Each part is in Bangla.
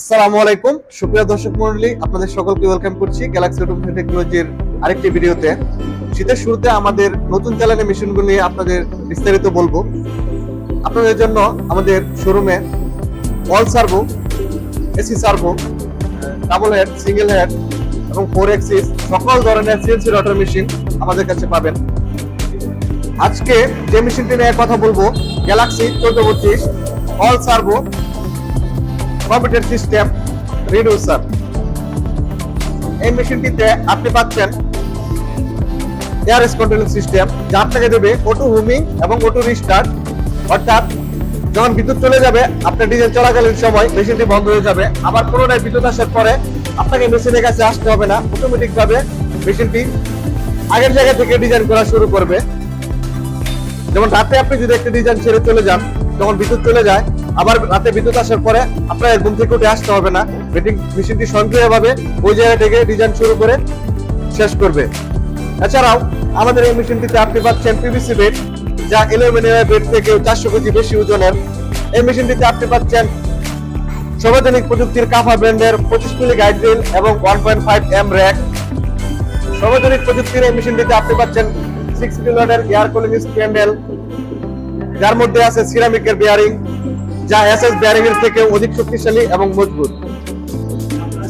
আসসালামু আলাইকুম। সুপ্রিয় দর্শক মন্ডলী আপনাদের সকলকে ওয়েলকাম করছি গ্যালাক্সি অটোমেশন টেকনোলজির আরেকটি ভিডিওতে। শীতের শুরুতে আমাদের নতুন চ্যানেলের মেশিনগুলো নিয়ে আপনাদের বিস্তারিত বলব। আপনাদের জন্য আমাদের শোরুমে all servo AC servo double head single head এবং ফোর এক্সিস সকল ধরনের সিএনসি রটার মেশিন আমাদের কাছে পাবেন। আজকে যে মেশিনটি নিয়ে কথা বলব গ্যালাক্সি চোদ্দ বত্রিশ all servo computer system reducer এই মেশিনটিতে আপনি পাচ্ছেন এয়ারএস কন্ট্রোলিং সিস্টেম যা আপনাকে দেবে অটো হুমিং এবং অটো রিস্টার্ট অর্থাৎ যখন বিদ্যুৎ চলে যাবে, আপনার ডিজেল চলাকালীন সময় মেশিনটি বন্ধ হয়ে যাবে। আবার পুনরায় বিদ্যুৎ আসার পরে আপনাকে মেশিনের কাছে আসতে হবে না। অটোমেটিক ভাবে মেশিনটি আগের জায়গা থেকে ডিজাইন করা শুরু করবে। যেমন রাতে আপনি যদি একটা ডিজাইন ছেড়ে চলে যান, তখন বিদ্যুৎ চলে যায়। আবার রাতে বিদ্যুৎ আসার পরে আপনার ঘুম থেকে উঠে আসতে হবে না। বেটিং মেশিনটি স্বয়ংক্রিয়ভাবে ওই জায়গা থেকে ডিজাইন শুরু করে শেষ করবে। এছাড়াও আমাদের এই মেশিনটিতে আপনি পাচ্ছেন পিভিসি বেড যা অ্যালুমিনিয়ামের বেড থেকে চারশো কেজি বেশি ওজনের। এই মেশিনটিতে আপনি পাচ্ছেন সর্বজনিক প্রযুক্তির কাফা ব্র্যান্ডের পঁচিশ মিলি গাইড এবং one point five M rack সর্বজনিক প্রযুক্তির এই মেশিনটিতে আপনি পাচ্ছেন সিক্স কিলোয়াটের এয়ার কুলিং স্প্যান্ডেল যার মধ্যে আছে সিরামিকের বেয়ারিং যা এসএস বেয়ারিং এর থেকে অধিক শক্তিশালী এবং মজবুত।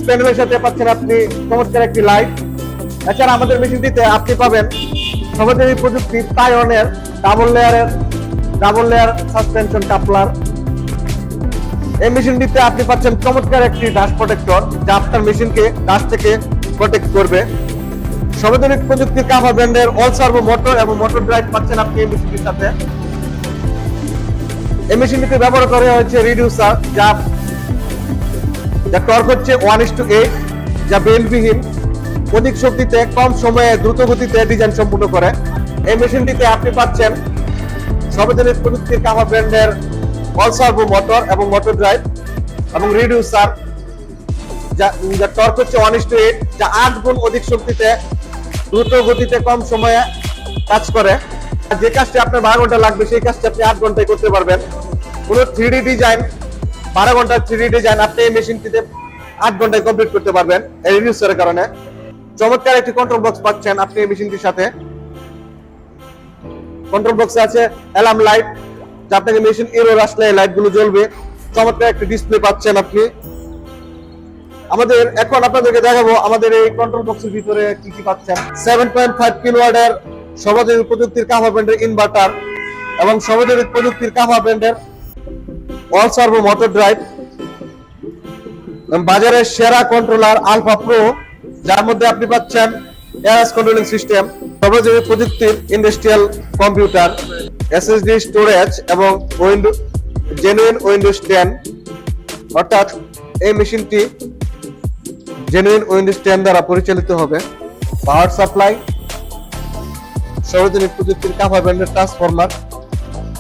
স্প্যান্ডেলের সাথে পাচ্ছেন আপনি চমৎকার একটি লাইট এছাড়া আমাদের মেশিনটিতে আপনি পাবেন সর্বজনীন প্রযুক্তি টাইওনের ডাবল লেয়ারের ডাবল লেয়ার সাসপেনশন কাপলার এই মেশিনটিতে আপনি পাচ্ছেন চমৎকার একটি ডাস্ট প্রোটেক্টর যা আপনার মেশিনকে ডাস্ট থেকে প্রোটেক্ট করবে। সর্বজনীন প্রযুক্তির কাফা ব্র্যান্ডের অল সার্ভো মোটর এবং মোটর ড্রাইভ পাচ্ছেন আপনি এই মেশিনটির সাথে। এই মেশিনটিতে ব্যবহার করা হয়েছে রিডিউসার যা যা টর্ক হচ্ছে ওয়ান ইস টু এইট যা বেলবিহীন অধিক শক্তিতে, কম সময়ে, দ্রুত গতিতে ডিজাইন সম্পূর্ণ করে। এই মেশিনটিতে আপনি পাচ্ছেন সর্বজনীন প্রযুক্তির কামা ব্র্যান্ডের অল সার্ভো মোটর এবং মোটর ড্রাইভ এবং রিডিউসার যা যা টর্ক হচ্ছে ওয়ান ইস টু এইট যা আট গুণ অধিক শক্তিতে, দ্রুত গতিতে, কম সময়ে কাজ করে। যে কাজটি আপনার বারো ঘণ্টা লাগবে, সেই কাজটি আপনি আট ঘন্টায় করতে পারবেন। কোনো থ্রি ডিজাইন বারো ঘণ্টার থ্রি ডিজাইন আপনি এই মেশিনটিতে আট ঘন্টায় কমপ্লিট করতে পারবেন এই রিডিউসারের কারণে। চমৎকার একটি কন্ট্রোল বক্স পাচ্ছেন আপনি এই মেশিনটির সাথে। কন্ট্রোল বক্সে আছে অ্যালার্ম লাইট যা আপনাকে মেশিন এরোর আসলে লাইটগুলো জ্বলবে। চমৎকার একটি ডিসপ্লে পাচ্ছেন আপনি। আমাদের এখন আপনাদেরকে দেখাবো আমাদের এই কন্ট্রোল বক্সের ভিতরে কি কি পাচ্ছেন। সেভেন পয়েন্ট ফাইভ কিলোয়াটের সর্বজনীন প্রযুক্তির কাভা ব্র্যান্ডের ইনভার্টার এবং সর্বজনীন প্রযুক্তির কাভা ব্র্যান্ডের অল সার্ভো মোটর ড্রাইভ। বাজারের সেরা কন্ট্রোলার আলফা প্রো যার মধ্যে আপনি পাচ্ছেন এয়ারস কন্ট্রোলিং সিস্টেম সর্বজনীন প্রযুক্তির ইন্ডাস্ট্রিয়াল কম্পিউটার এসএসডি স্টোরেজ এবং উইন্ডো জেনুইন উইন্ডোজ টেন অর্থাৎ এই মেশিনটি জেনুইন উইন্ডোজ টেন দ্বারা পরিচালিত হবে। পাওয়ার সাপ্লাই সর্বজনীন প্রযুক্তির কাফা ব্র্যান্ডের ট্রান্সফরমার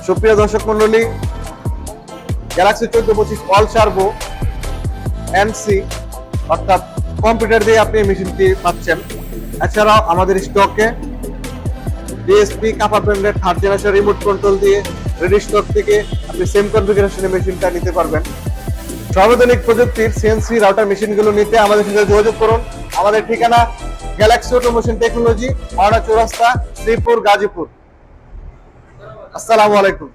সুপ্রিয় দর্শক মন্ডলী গ্যালাক্সি চোদ্দ পঁচিশ অল সার্ভো এনসি অর্থাৎ কম্পিউটার দিয়ে আপনি মেশিনটি পাচ্ছেন। এছাড়াও আমাদের স্টকে ডিএসপি কাপা ব্র্যান্ডের থার্ড জেনারেশন রিমোট কন্ট্রোল দিয়ে রেডি স্টক থেকে আপনি সেম কনফিগারেশনে মেশিনটা নিতে পারবেন। সর্বজনিক প্রযুক্তির সিএনসি রাউটার মেশিনগুলো নিতে আমাদের সাথে যোগাযোগ করুন। আমাদের ঠিকানা Galaxy automation technology Mawna Chowrasta, Sreepur, Gazipur. আসসালামু আলাইকুম।